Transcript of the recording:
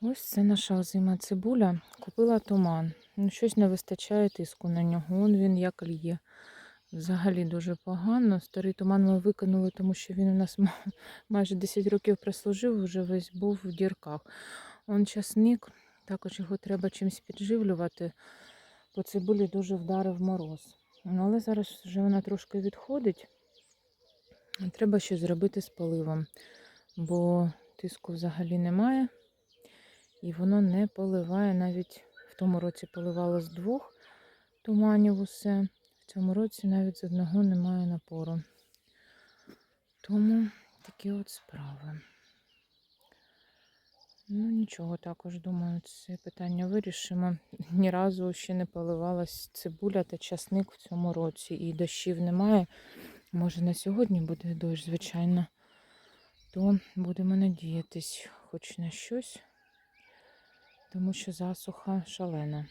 Ось це наша озима цибуля. Купила туман. Ну, щось не вистачає тиску на нього. Он він як лє. Взагалі дуже погано. Старий туман ми викинули, тому що він у нас майже 10 років прослужив, вже весь був в дірках. Он часник, також його треба чимось підживлювати. По цибулі дуже вдарив мороз. Ну, але зараз вже вона трошки відходить. Треба щось зробити з поливом, бо тиску взагалі немає. І воно не поливає. Навіть в тому році поливало з двох туманів усе. В цьому році навіть з одного немає напору. Тому такі от справи. Ну, нічого, також думаю, це питання вирішимо. Ні разу ще не поливалась цибуля та часник в цьому році. І дощів немає. Може, на сьогодні буде дощ, звичайно. То будемо надіятись хоч на щось, тому що засуха шалена.